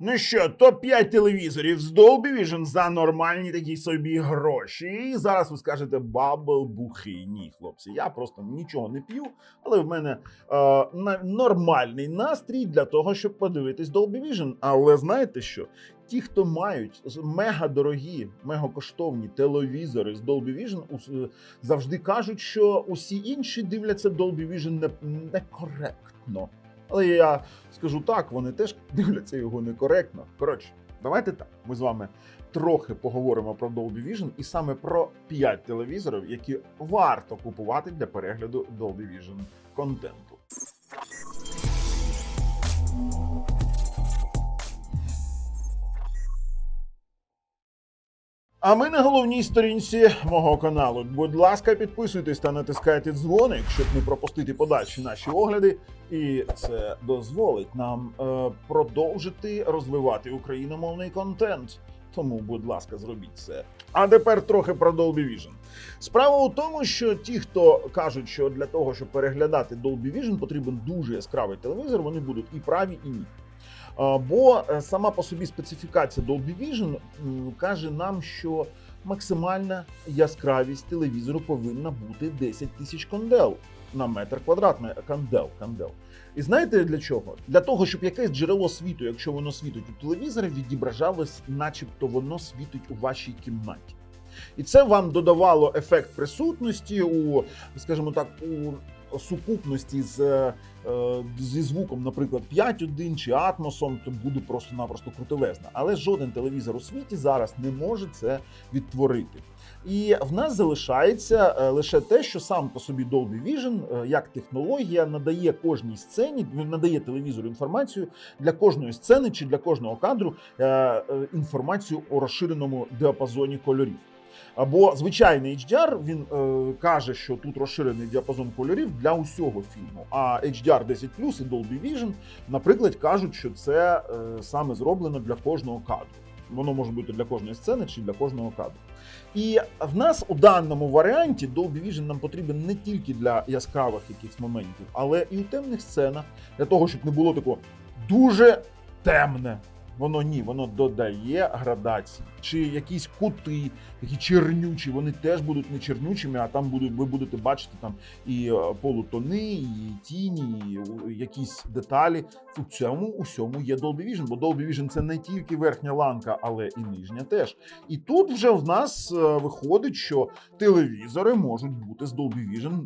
Ну що, топ-5 телевізорів з Dolby Vision за нормальні такі собі гроші. І зараз ви скажете бабл бухий. Ні, хлопці, я просто нічого не п'ю, але в мене е, нормальний настрій для того, щоб подивитись Dolby Vision. Але знаєте що? Ті, хто мають мега дорогі, мега коштовні телевізори з Dolby Vision, е, завжди кажуть, що усі інші дивляться Dolby Vision не- некоректно. Але я скажу так, вони теж дивляться його некоректно. Коротше, давайте так. Ми з вами трохи поговоримо про Dolby Vision і саме про 5 телевізорів, які варто купувати для перегляду Dolby Vision контенту. А ми на головній сторінці мого каналу. Будь ласка, підписуйтесь та натискайте дзвоник, щоб не пропустити подальші наші огляди. І це дозволить нам е, продовжити розвивати україномовний контент. Тому, будь ласка, зробіть це. А тепер трохи про Dolby Vision. Справа у тому, що ті, хто кажуть, що для того, щоб переглядати Dolby Vision, потрібен дуже яскравий телевізор, вони будуть і праві, і ні. Бо е, сама по собі специфікація Dolby Vision каже нам, що максимальна яскравість телевізору повинна бути 10 тисяч кондел на метр квадратний. Кандел, кандел. І знаєте для чого? Для того, щоб якесь джерело світу, якщо воно світить у телевізорі, відображалось, начебто воно світить у вашій кімнаті. І це вам додавало ефект присутності у, скажімо так, у сукупності з, е, зі звуком, наприклад, 5.1 чи атмосом, то буде просто-напросто крутелезно. Але жоден телевізор у світі зараз не може це відтворити. І в нас залишається е, лише те, що сам по собі Dolby Vision, е, як технологія, надає кожній сцені, надає телевізору інформацію для кожної сцени чи для кожного кадру е, е, інформацію у розширеному діапазоні кольорів. Або звичайний HDR, він е, каже, що тут розширений діапазон кольорів для усього фільму. А HDR 10 і Dolby Vision, наприклад, кажуть, що це е, саме зроблено для кожного кадру. Воно може бути для кожної сцени чи для кожного кадру. І в нас у даному варіанті Dolby Vision нам потрібен не тільки для яскравих якихось моментів, але і у темних сценах, для того, щоб не було такого дуже темне. Воно ні, воно додає градації. Чи якісь кути, такі чернючі, вони теж будуть не чернючими, а там будуть, ви будете бачити там і е, полутони, і тіні, і якісь деталі. У цьому усьому є Dolby Vision, бо Dolby Vision це не тільки верхня ланка, але і нижня теж. І тут вже в нас е, виходить, що телевізори можуть бути з Dolby Vision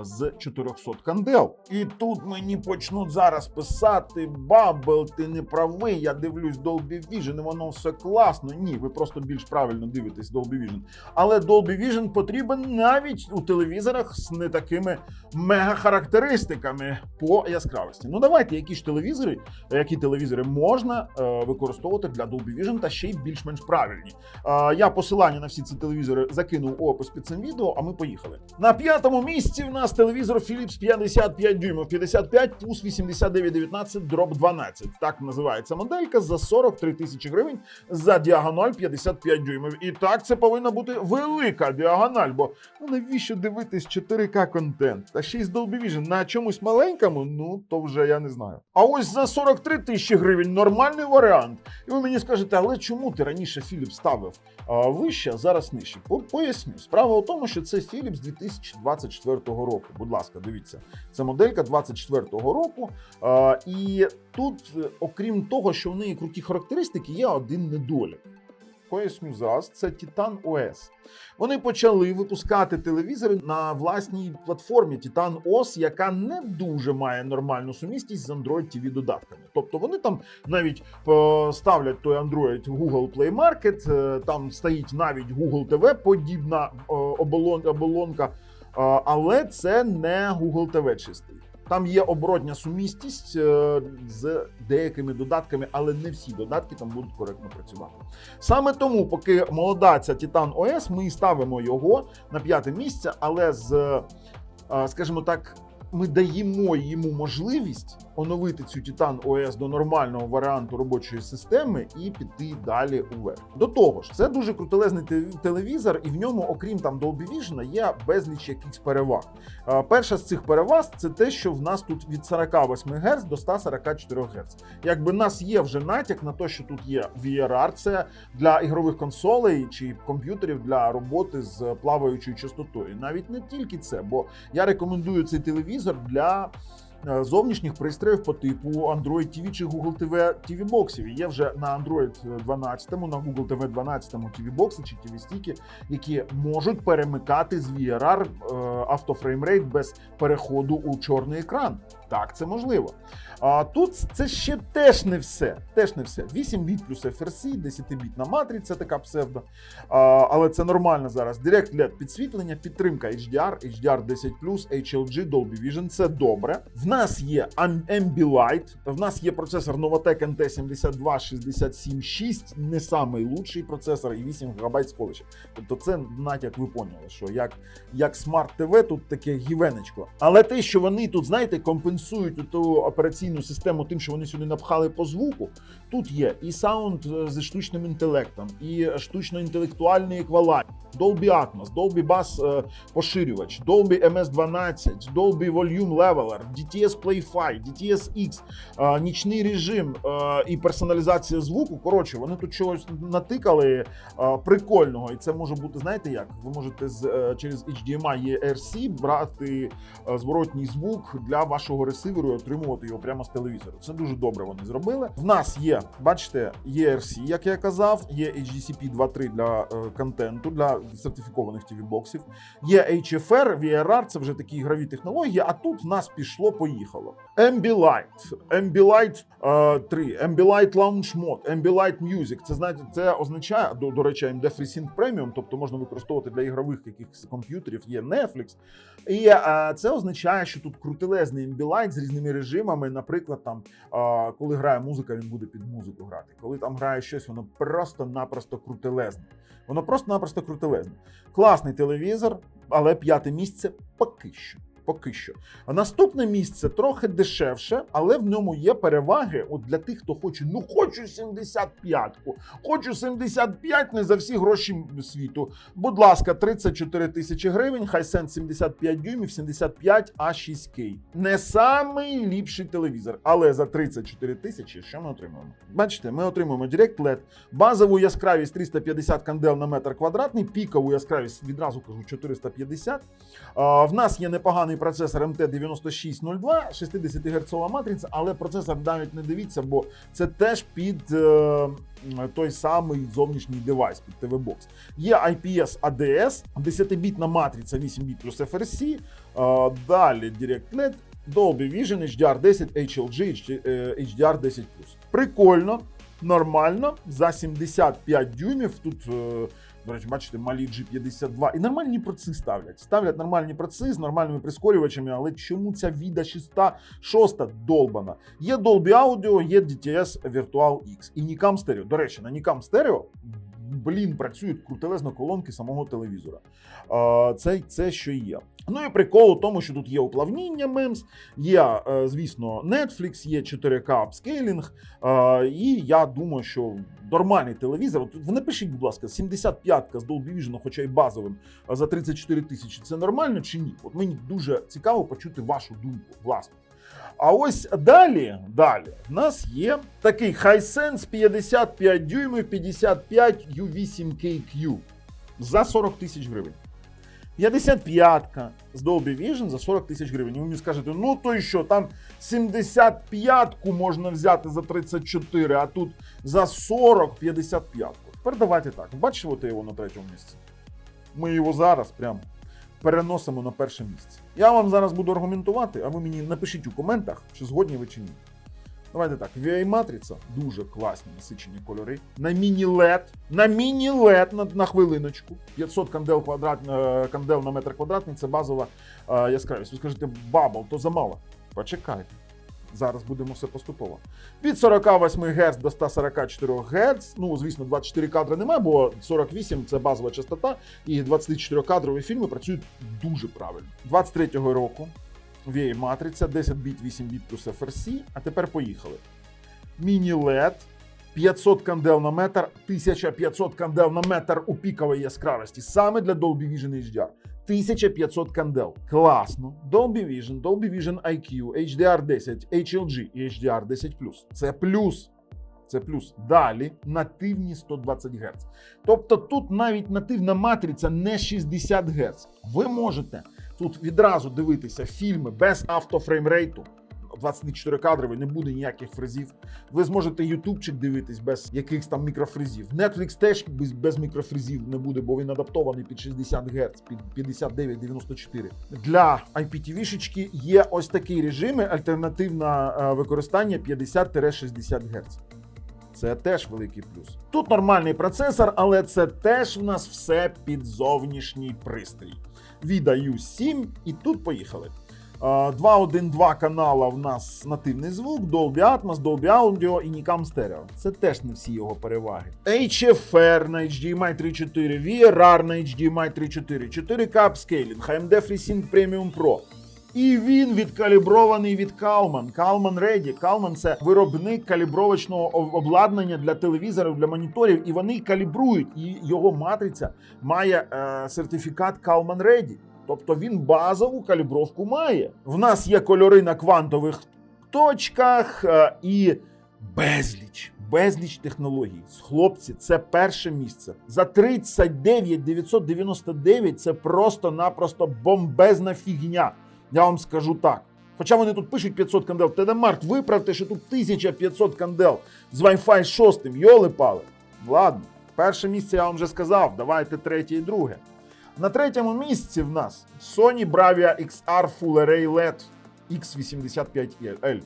е, з 400 кандел. І тут мені почнуть зараз писати: Бабел, ти не правий, я дивлюсь Dolby Vision, і воно все класно. Ні, ви просто більш правильно дивитесь Dolby Vision. Але Dolby Vision потрібен навіть у телевізорах з не такими мега-характеристиками по яскравості. Ну давайте, які ж телевізори, які телевізори можна е, використовувати для Dolby Vision та ще й більш-менш правильні. Е, я посилання на всі ці телевізори закинув у опис під цим відео, а ми поїхали. На п'ятому місці в нас телевізор Philips 55 дюймів, 55 плюс 8919 дроб 12. Так називається моделька за 43 тисячі гривень за діагональ 55 дюймів. І так це повинна бути велика діагональ, бо ну навіщо дивитись 4К контент? Та ще й з Dolby Vision на чомусь маленькому, ну то вже я не знаю. А ось за 43 тисячі гривень нормальний варіант. І ви мені скажете, але чому ти раніше Philips ставив а, вище, а зараз нижче? По- Поясню. Справа у тому, що це Philips 2024 року. Будь ласка, дивіться. Це моделька 24-го року. А, і тут, е, окрім того, що в неї круті характеристики, є один недолік. Поясню зараз, це Titan OS. Вони почали випускати телевізори на власній платформі Titan OS, яка не дуже має нормальну сумісність з Android TV додатками. Тобто вони там навіть е, ставлять той Android в Google Play Market, е, там стоїть навіть Google TV подібна е, оболон- оболонка, але це не Google TV чистий. Там є оборотня сумісність е, з деякими додатками, але не всі додатки там будуть коректно працювати. Саме тому, поки молода ця Titan OS, ми ставимо його на п'яте місце, але з, е, скажімо так, ми даємо йому можливість оновити цю Titan OS до нормального варіанту робочої системи і піти далі уверх. До того ж, це дуже крутелезний телевізор, і в ньому, окрім там Vision, є безліч якихось переваг. Перша з цих переваг це те, що в нас тут від 48 Гц до 144 Гц. Якби нас є вже натяк на те, що тут є VRR, це для ігрових консолей чи комп'ютерів для роботи з плаваючою частотою. Навіть не тільки це, бо я рекомендую цей телевізор для. е, Зовнішніх пристроїв по типу Android TV чи Google TV TV боксів. Є вже на Android 12, на Google TV 12 TV бокси чи TV стіки, які можуть перемикати з VRR е, автофреймрейт без переходу у чорний екран. Так, це можливо. А тут це ще теж не все. Теж не все. 8 біт плюс FRC, 10-бітна матриця, така псевдо. А, але це нормально зараз. Direct LED підсвітлення, підтримка HDR, HDR 10 HLG, Dolby Vision. Це добре. В нас є Am- Ambilight, в нас є процесор Novatec NT72676, не самий лучший процесор і 8 ГБ сховища. Тобто, це натяк ви поняли, що як, як Smart TV тут таке гівенечко. Але те, що вони тут, знаєте, компенсують ту операційну систему тим, що вони сюди напхали по звуку. Тут є і саунд е, зі штучним інтелектом, і штучно-інтелектуальний еквалайзер, Dolby Atmos, Dolby Bass е, поширювач, Dolby MS12, Dolby Volume Leveler, DTS Play-Fi, DTS X, е, нічний режим і персоналізація звуку. Коротше, вони тут чогось натикали прикольного, і це може бути, знаєте як? Ви можете через HDMI ERC брати зворотній звук для вашого ресиверу і отримувати його прямо з телевізору. Це дуже добре вони зробили. В нас є, бачите, ERC, як я казав, є HDCP 2.3 для е, контенту, для сертифікованих TV-боксів. Є HFR, VRR, це вже такі ігрові технології. А тут в нас пішло, поїхало. Ambilight, Ambilight е, 3, Ambilight Launch Mode, Ambilight Music. Це знаєте, це означає до, до речі, AMD FreeSync Premium, тобто можна використовувати для ігрових якихось комп'ютерів. Є Netflix. І е, це означає, що тут крутелезний Ambilight з різними режимами. Наприклад, там коли грає музика, він буде під музику грати. Коли там грає щось, воно просто-напросто крутелезне. Воно просто-напросто крутелезне. Класний телевізор, але п'яте місце поки що. Поки що. А наступне місце трохи дешевше, але в ньому є переваги. От для тих, хто хоче, ну хочу 75-ку, хочу 75 не за всі гроші світу. Будь ласка, 34 тисячі гривень, Hisense 75 дюймів, 75 А6К. Не самий ліпший телевізор, але за 34 тисячі що ми отримуємо? Бачите, ми отримуємо Direct LED, базову яскравість 350 кандел на метр квадратний, пікову яскравість відразу кажу 450. А, В нас є непоганий процесор MT9602, 60 Гц матриця, але процесор навіть не дивіться, бо це теж під е, той самий зовнішній девайс, під TV-бокс. Є IPS ADS, 10-бітна матриця 8 біт плюс FRC, а, далі Direct LED, Dolby Vision, HDR10, HLG, е, HDR10+. Прикольно, нормально, за 75 дюймів тут. е, до речі, бачите, малі G52. І нормальні проци ставлять. Ставлять нормальні проци з нормальними прискорювачами, але чому ця віда 606 долбана? Є Dolby Audio, є DTS Virtual X і нікам Stereo. До речі, на Stereo, блін, працюють крутелезно колонки самого телевізора. Це, це що є. Ну і прикол у тому, що тут є уплавніння MEMS, є, е, звісно, Netflix, є 4К апскейлінг. е, І я думаю, що нормальний телевізор. Ви напишіть, будь ласка, 75-ка з Dolby Vision, хоча й базовим, а за 34 тисячі. Це нормально чи ні? От мені дуже цікаво почути вашу думку, власну. А ось далі, далі, в нас є такий Hisense 55 дюймів 55 U8KQ за 40 тисяч гривень. 55-ка з Dolby Vision за 40 тисяч гривень. І ви мені скажете, ну то і що, там 75-ку можна взяти за 34, а тут за 40 55-ку. Тепер давайте так. Бачите, от його на третьому місці. Ми його зараз прям переносимо на перше місце. Я вам зараз буду аргументувати, а ви мені напишіть у коментах, чи згодні ви чи ні. Давайте так, vi матриця дуже класні насичені кольори. На міні-лед, на міні-лед на, на хвилиночку. 500 кандел, квадрат, е, кандел на метр квадратний це базова е, яскравість. Ви скажете, бабл, то замало. Почекайте. Зараз будемо все поступово. Від 48 Гц до 144 Гц. Ну, звісно, 24 кадри немає, бо 48 це базова частота, і 24 кадрові фільми працюють дуже правильно. 23-го року VA матриця, 10 біт, 8 біт плюс FRC. А тепер поїхали. Міні-LED, 500 кандел на метр, 1500 кандел на метр у піковій яскравості. Саме для Dolby Vision HDR. 1500 кандел. Класно. Dolby Vision, Dolby Vision IQ, HDR10, HLG і HDR10+. Це плюс. Це плюс. Далі нативні 120 Гц. Тобто тут навіть нативна матриця не 60 Гц. Ви можете тут відразу дивитися фільми без автофреймрейту. 24 кадровий, не буде ніяких фрезів. Ви зможете ютубчик дивитись без якихось там мікрофрезів. Netflix теж без, без мікрофрезів не буде, бо він адаптований під 60 Гц, під 59-94. Для IPTV-шечки є ось такі режими, альтернативне е, використання 50-60 Гц. Це теж великий плюс. Тут нормальний процесор, але це теж в нас все під зовнішній пристрій. Відаю 7 і тут поїхали. Е, 2.1.2 канала в нас нативний звук, Dolby Atmos, Dolby Audio і Nicam Stereo. Це теж не всі його переваги. HFR на HDMI 3.4, VRR на HDMI 3.4, 4K Upscaling, AMD FreeSync Premium Pro. І він відкалібрований від Kalman. Kalman Ready. Kalman – це виробник калібровочного обладнання для телевізорів, для моніторів, і вони калібрують. І його матриця має е, сертифікат Kalman Ready. Тобто він базову калібровку має. В нас є кольори на квантових точках е, і безліч. Безліч технологій. Хлопці, це перше місце. За 39 999 це просто-напросто бомбезна фігня. Я вам скажу так. Хоча вони тут пишуть 500 кандел. Тедемарт, виправте, що тут 1500 кандел з Wi-Fi 6. Йоли пали. Ладно, перше місце я вам вже сказав. Давайте третє і друге. На третьому місці в нас Sony Bravia XR Full Array LED X85L.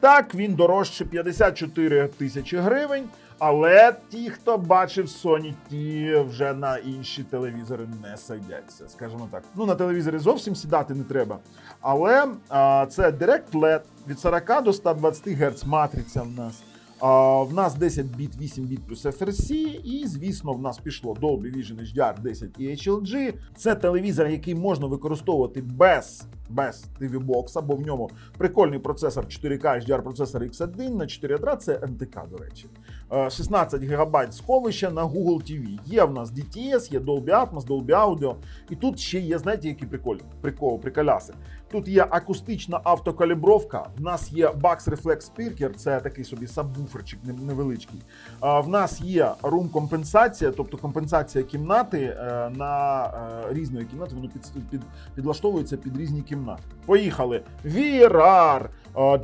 Так, він дорожче 54 тисячі гривень, але ті, хто бачив Sony, ті вже на інші телевізори не садяться, скажімо так. Ну, на телевізорі зовсім сідати не треба. Але а, це Direct LED від 40 до 120 Гц матриця в нас. В нас 10 біт, 8 біт плюс FRC, і звісно, в нас пішло Dolby Vision HDR 10 і HLG. Це телевізор, який можна використовувати без, без TV бокса, бо в ньому прикольний процесор 4K HDR процесор X1 на 4 ядра, це МТК, до речі. Е, 16 ГБ сховища на Google TV. Є в нас DTS, є Dolby Atmos, Dolby Audio. І тут ще є, знаєте, які прикольні прикол, приколяси. Тут є акустична автокалібровка. В нас є Bax Reflex Speaker, це такий собі сабвуферчик невеличкий. А, В нас є рум компенсація, тобто компенсація кімнати е, на е, різної кімнати. Воно під, під, підлаштовується під різні кімнати. Поїхали. VRR е,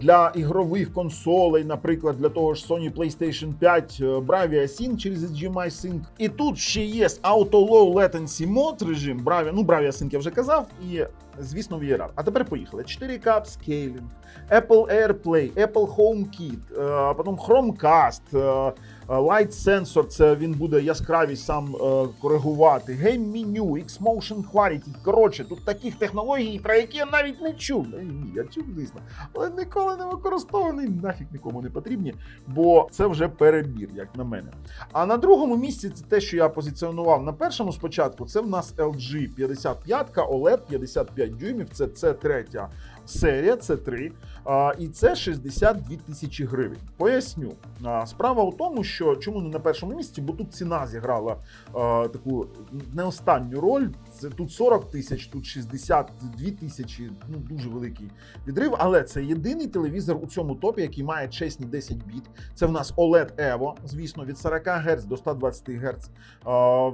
для ігрових консолей, наприклад, для того ж Sony PlayStation 5 е, Bravia Sync через HDMI Sync. І тут ще є Auto Low Latency Mode режим. Bravia, ну Bravia Sync я вже казав, і звісно VRR. А тепер поїхали. 4K Upscaling, Apple AirPlay, Apple HomeKit, е, потім Chromecast, е, е, Light Sensor, це він буде яскравість сам е, коригувати. Game Menu, X-Motion Quality. Коротше, тут таких технологій, про які я навіть не чув. Е, Ні, я чув, звісно, але ніколи не використований, нафіг нікому не потрібні, бо це вже перебір, як на мене. А на другому місці це те, що я позиціонував на першому спочатку. Це в нас LG 55 OLED 55 дюймів. Це це третя серія, це 3. І це 62 тисячі гривень. Поясню. Справа у тому, що чому не на першому місці, бо тут ціна зіграла таку не останню роль. Це тут 40 тисяч, тут 62 тисячі. Ну дуже великий відрив. Але це єдиний телевізор у цьому топі, який має чесні 10 біт. Це в нас OLED Evo, звісно, від 40 Гц до 120 Гц.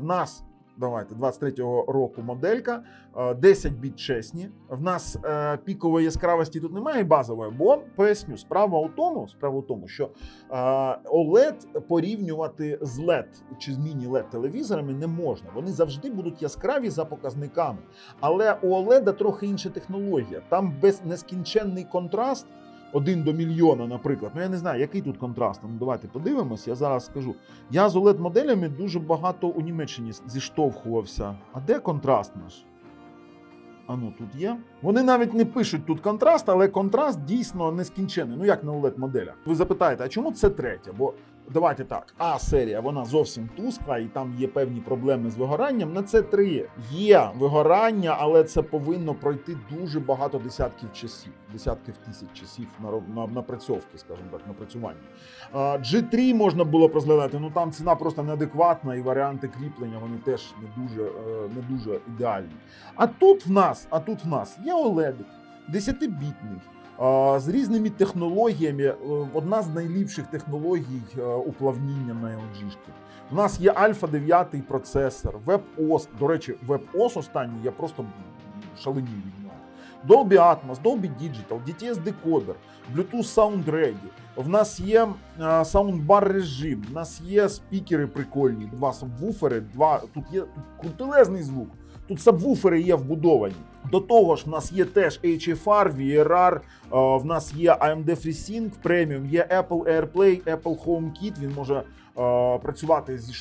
В нас. Давайте 23-го року моделька, е, 10 біт чесні. В нас е, пікової яскравості тут немає базової, бо поясню, справа у тому, справа у тому, що е, OLED порівнювати з LED чи з міні-LED телевізорами не можна. Вони завжди будуть яскраві за показниками. Але у OLED трохи інша технологія. Там без нескінченний контраст. Один до мільйона, наприклад. Ну я не знаю, який тут контраст. Ну давайте подивимось. Я зараз скажу. Я з oled моделями дуже багато у Німеччині зіштовхувався. А де контраст наш? А ну тут є. Вони навіть не пишуть тут контраст, але контраст дійсно нескінчений. Ну як на oled моделях. Ви запитаєте, а чому це третя? Бо давайте так. А серія вона зовсім тускла, і там є певні проблеми з вигоранням. На це 3 є вигорання, але це повинно пройти дуже багато десятків часів, десятків тисяч часів на, напрацьовки, скажімо так, напрацювання. А, G3 можна було розглядати, ну там ціна просто неадекватна, і варіанти кріплення вони теж не дуже, е, не дуже ідеальні. А тут в нас, а тут в нас є OLED, 10-бітний. З різними технологіями, Е, одна з найліпших технологій е, уплавніння на LG. У нас є Альфа 9 процесор, WebOS. До речі, WebOS останній я просто шаленію від нього. Dolby Atmos, Dolby Digital, DTS декодер, Bluetooth Sound Ready. В нас є е, саундбар режим, в нас є спікери прикольні, два сабвуфери, два тут є тут крутелезний звук. Тут сабвуфери є вбудовані. До того ж, в нас є теж HFR, VRR, е, в нас є AMD FreeSync Premium, є Apple AirPlay, Apple HomeKit. Він може е, працювати зі,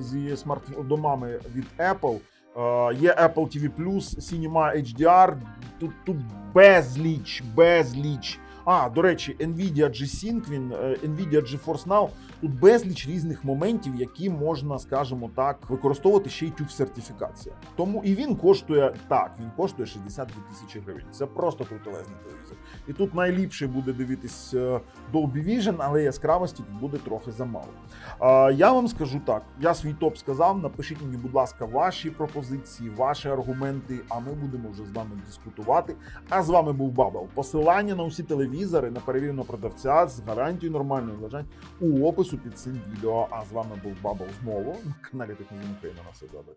зі смарт-домами від Apple. Е, Є Apple TV+, Cinema HDR. Тут, тут безліч, безліч. А, до речі, Nvidia G-Sync, він, е, Nvidia GeForce Now. Тут безліч різних моментів, які можна, скажімо так, використовувати ще й тюб сертифікація. Тому і він коштує так, він коштує 62 тисячі гривень. Це просто крутелезний телевізор. І тут найліпше буде дивитись е, Dolby Vision, але яскравості тут буде трохи замало. Я вам скажу так: я свій топ сказав. Напишіть мені, будь ласка, ваші пропозиції, ваші аргументи. А ми будемо вже з вами дискутувати. А з вами був Бабл. Посилання на усі телевізори на перевіреного продавця з гарантією нормальної лежать у опису під цим відео. А з вами був Бабл знову на каналі Технозін Україна. На все добре.